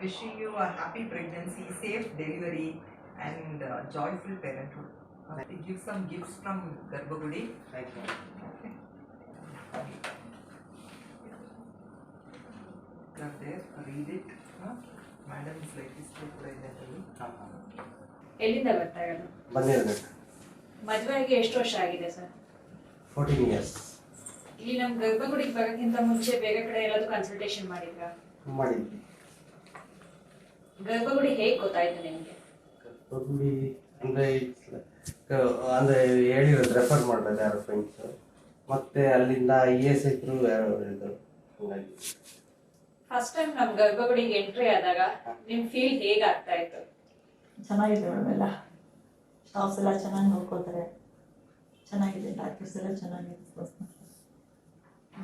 wishing you a happy pregnancy, safe delivery, and uh, joyful parenthood. Uh, give some gifts from Garbhagudi. Right. You Okay. You are there, read it. Huh? Madam is like this ಎಲ್ಲಿಂದ ಬರ್ತಾ ಇರೋದು ಬಂದಿರಬೇಕು ಮದುವೆಗೆ ಎಷ್ಟು ವರ್ಷ ಆಗಿದೆ sir fourteen years ಇಲ್ಲಿ ನಮ್ಮ ಗರ್ಭಗುಡಿಗೆ ಬರೋಕ್ಕಿಂತ ಮುಂಚೆ ಬೇರೆ ಕಡೆ ಎಲ್ಲಾದ್ರೂ ಕನ್ಸಲ್ಟೇಷನ್ ಮಾಡಿದ್ರಾ ಮಾಡಿದ್ವಿ. ಗರ್ಭಗುಡಿ ಹೇಗೆ ಗೊತ್ತಾಯ್ತು ನಿಮಗೆ? ಗರ್ಭಗುಡಿ ಅಂದರೆ ಅಂದರೆ ಹೇಳಿರೋದು ರೆಫರ್ ಮಾಡೋದು ಯಾರು ಫ್ರೆಂಡ್ಸು ಮತ್ತೆ ಅಲ್ಲಿಂದ ಇ ಎಸ್ ಐ ಥ್ರೂ ಯಾರು ಹೇಳಿದ್ರು. ಹಂಗಾಗಿ. ಫಸ್ಟ್ ಟೈಮ್ ನಮ್ ಗರ್ಭಗುಡಿಗೆ ಎಂಟ್ರಿ ಆದಾಗ ನಿಮ್ಮ ಫೀಲ್ ಹೇಗೆ ಆಗ್ತಾ ಇತ್ತು? ಚೆನ್ನಾಗಿದೆ ಮೇಡಮ್ ಎಲ್ಲ. ಸ್ಟಾಫ್ಸ್ ಎಲ್ಲ ಚೆನ್ನಾಗಿ ನೋಡ್ಕೋತಾರೆ. ಚೆನ್ನಾಗಿದೆ ಡಾಕ್ಟರ್ಸ್ ಎಲ್ಲ ಚೆನ್ನಾಗಿದೆ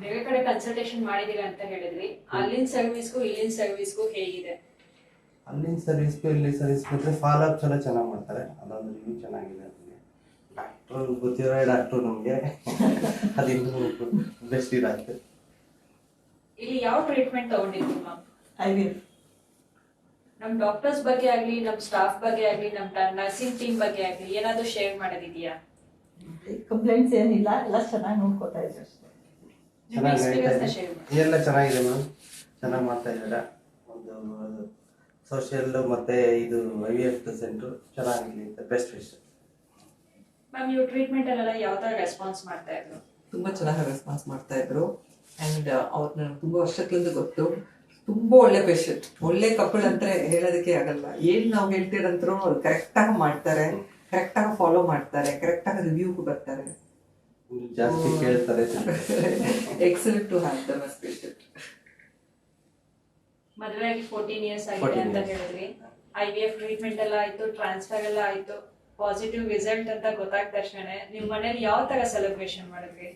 ಬೇರೆ ಕಡೆ ಕನ್ಸಲ್ಟೇಷನ್ ಮಾಡಿದೀರ ಅಂತ ಹೇಳಿದ್ರಿ. ಅಲ್ಲಿನ ಸರ್ವಿಸ್ಗೂ ಇಲ್ಲಿನ ಸರ್ವಿಸ್ಗೂ ಹೇಗಿದೆ? ಅಲ್ಲಿನ ಸರ್ವಿಸ್ಗೂ ಇಲ್ಲಿ ಸರ್ವಿಸ್ ಬಿಟ್ಟರೆ ಫಾಲೋ ಅಪ್ ಎಲ್ಲ ಚೆನ್ನಾಗಿ ಮಾಡ್ತಾರೆ. ಅದೊಂದು ರಿವ್ಯೂ ಚೆನ್ನಾಗಿದೆ ನಮಗೆ ಡಾಕ್ಟ್ರು ಗೊತ್ತಿರೋ ಡಾಕ್ಟರ್ ನಮಗೆ. ಅದಿನ್ನೂ ಬೆಸ್ಟ್ ಇದಾಯ್ತು. ಇಲ್ಲಿ ಯಾವ ಟ್ರೀಟ್ಮೆಂಟ್ ತಗೊಂಡಿದ್ವಿ ಮ್ಯಾಮ್ ಐ ವಿ ನಮ್ ಡಾಕ್ಟರ್ಸ್ ಬಗ್ಗೆ ಆಗಲಿ ನಮ್ಮ ಸ್ಟಾಫ್ ಬಗ್ಗೆ ಆಗಲಿ ನಮ್ಮ ನರ್ಸಿಂಗ್ ಟೀಮ್ ಬಗ್ಗೆ ಆಗಲಿ ಏನಾದರೂ ಶೇರ್ ಮಾಡೋದಿದೆಯಾ ಕಂಪ್ಲೇಂಟ್ಸ್ ಏನಿಲ್ಲ ಎಲ್ಲ ಚೆನ್ನಾಗಿ ನೋಡ್ಕೊತಾ ಇದ್ದಾರೆ ಅಷ್ಟೇ. ನಿಮ್ಮ ಚೆನ್ನಾಗಿ. ಎಲ್ಲ ಚೆನ್ನಾಗಿದೆ ಮೇಡಮ್ ಚೆನ್ನಾಗಿ ಮಾಡ್ತಾ ಇದ್ದೀರಾ? ಒಂದು ಸೋಷಿಯಲ್ ಮತ್ತೆ ಇದು ಐ ವಿ ಎಫ್ ಸೆಂಟ್ರು ಅಂತ ಬೆಸ್ಟ್ ವಿಶ್ ಮ್ಯಾಮ್ ನೀವು ಟ್ರೀಟ್ಮೆಂಟ್ ಅಲ್ಲೆಲ್ಲ ಯಾವ ತರ ರೆಸ್ಪಾನ್ಸ್ ಮಾಡ್ತಾ ಇದ್ರು? ತುಂಬಾ ಚೆನ್ನಾಗಿ ರೆಸ್ಪಾನ್ಸ್ ಮಾಡ್ತಾ ಇದ್ರು. ಅಂಡ್ ಅವ್ರನ್ನ ತುಂಬಾ ವರ್ಷಕ್ಕಿಂತ ಗೊತ್ತು ತುಂಬಾ ಒಳ್ಳೆ ಪೇಷಂಟ್ ಒಳ್ಳೆ ಕಪಲ್ ಅಂತ ಹೇಳೋದಕ್ಕೆ ಆಗಲ್ಲ. ಏನ್ ನಾವು ಹೇಳ್ತೀರಂತರೂ ಅವ್ರು ಕರೆಕ್ಟ್ ಆಗಿ ಮಾಡ್ತಾರೆ ಕರೆಕ್ಟ್ ಆಗಿ ಫಾಲೋ ಮಾಡ್ತಾರೆ ಕರೆಕ್ಟಾಗಿ ರಿವ್ಯೂಗೂ ಬರ್ತಾರೆ. ಜಾಸ್ತಿ ಕೇಳ್ತಾರೆ excellent to have them us patient ಮದುವೆ ಆಗಿ ಫೋರ್ಟೀನ್ ಇಯರ್ಸ್ ಆಗಿದೆ ಅಂತ. ಹೇಳಿದ್ರಿ. ಐ ವಿ ಎಫ್ ಟ್ರೀಟ್ಮೆಂಟ್ ಎಲ್ಲ ಆಯ್ತು ಟ್ರಾನ್ಸ್ಫರ್ ಎಲ್ಲ ಆಯ್ತು. ಪಾಸಿಟಿವ್ ರಿಸಲ್ಟ್ ಅಂತ ಗೊತ್ತಾದ ತಕ್ಷಣ ನಿಮ್ಮ ಮನೇಲಿ ಯಾವ ತರ ಸೆಲೆಬ್ರೇಷನ್ ಮಾಡಿದ್ರಿ?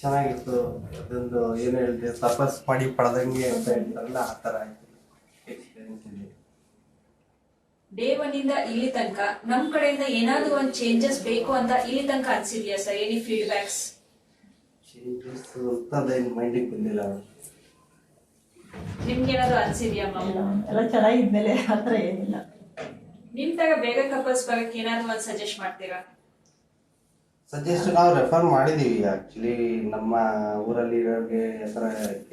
ಚೆನ್ನಾಗಿತ್ತು. ಅದೊಂದು ಏನು ಹೇಳಿದೆ ತಪಸ್ ಮಾಡಿ ಪಡೆದಂಗೆ ಅಂತ ಹೇಳ್ತಾರಲ್ಲ ಆ ಥರ ಆಯ್ತು ಎಕ್ಸ್ಪೀರಿಯನ್ಸ್ ಇದೆ ಡೇ ಒನ್ ಇಂದ ಇಲ್ಲಿ ತನಕ ನಮ್ ಕಡೆಯಿಂದ ಏನಾದ್ರೂ ಒಂದ್ ಚೇಂಜಸ್ ಬೇಕು ಅಂತ ಇಲ್ಲಿ ತನಕ ಅನ್ಸಿದ್ಯಾ ಸರ್ ಎನಿ ಫೀಡ್ಬ್ಯಾಕ್ಸ್ ಚೇಂಜಸ್ ಅಂತ ಅದೇನು ಮೈಂಡಿಗೆ ಬಂದಿಲ್ಲ ನಿಮ್ಗೆ ಏನಾದ್ರು ಅನ್ಸಿದ್ಯಾ ಎಲ್ಲ ಎಲ್ಲ ಚೆನ್ನಾಗಿದ್ಮೇಲೆ ಆ ಥರ ಏನಿಲ್ಲ. ನಿಮ್ ತರ ಬೇಗ ಕಪಲ್ಸ್ ಬರಕ್ ಏನಾದ್ರು ಒಂದ್ ಸಜೆಸ್ಟ್ ಮಾಡ್ತೀರಾ? ಸಜೆಸ್ಟ್ ನಾವು ರೆಫರ್ ಮಾಡಿದೀವಿ ಆಕ್ಚುಲಿ ನಮ್ಮ ಊರಲ್ಲಿ ಇರೋರಿಗೆ ಹೆಸರ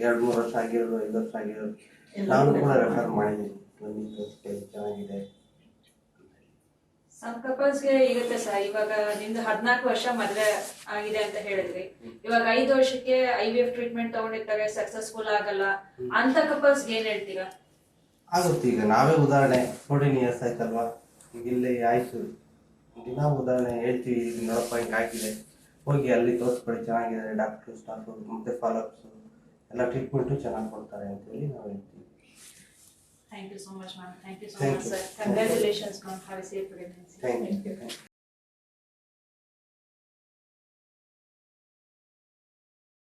ಎರಡು ಮೂರು ವರ್ಷ ಆಗಿರೋದು ಐದು ವರ್ಷ ಆಗಿರೋದು. ನಾವು ಕೂಡ ರೆಫರ್ ಮಾಡಿದೀವಿ ಅಷ್ಟೇ ಚೆನ್ನಾಗಿದೆ. ಸಮ್ ಕಪಲ್ಸ್ಗೆ ಇರುತ್ತೆ ಸರ್, ಇವಾಗ ನಿಮ್ದು ಹದಿನಾಲ್ಕು ವರ್ಷ ಮದುವೆ ಆಗಿದೆ ಅಂತ ಹೇಳಿದ್ರಿ. ಇವಾಗ ಐದು ವರ್ಷಕ್ಕೆ ಐ ವಿ ಎಫ್ ಟ್ರೀಟ್ಮೆಂಟ್ ತಗೊಂಡಿರ್ತಾರೆ ಸಕ್ಸಸ್ಫುಲ್ ಆಗಲ್ಲ. ಅಂತ ಕಪಲ್ಸ್ಗೆ ಏನ್ ಹೇಳ್ತೀರಾ? ಆಗುತ್ತೆ ಈಗ. ನಾವೇ ಉದಾಹರಣೆ ಫೋರ್ಟೀನ್ ಇಯರ್ಸ್ ಆಯ್ತಲ್ವಾ? ಈಗ ಇಲ್ಲಿ ಆಯ್ತು. ದಿನ ಉದಾಹರಣೆ ಹೇಳ್ತೀವಿ, ಈಗ ನೋಡಪ್ಪ, ಹಿಂಗೆ ಆಗಿದೆ. ಹೋಗಿ ಅಲ್ಲಿ ತೋರಿಸ್ಬೇಡಿ, ಚೆನ್ನಾಗಿದೆ ಡಾಕ್ಟ್ರು ಸ್ಟಾಫು ಮತ್ತೆ ಫಾಲೋಅಪ್ಸು ಎಲ್ಲ ಟ್ರೀಟ್ಮೆಂಟು ಚೆನ್ನಾಗಿ ಕೊಡ್ತಾರೆ ಅಂತೇಳಿ ನಾವು ಹೇಳ್ತೀವಿ. Thank you so much, ma'am. Thank you so Thank much, you. sir. Congratulations, ma'am. Have a safe pregnancy. Thank you.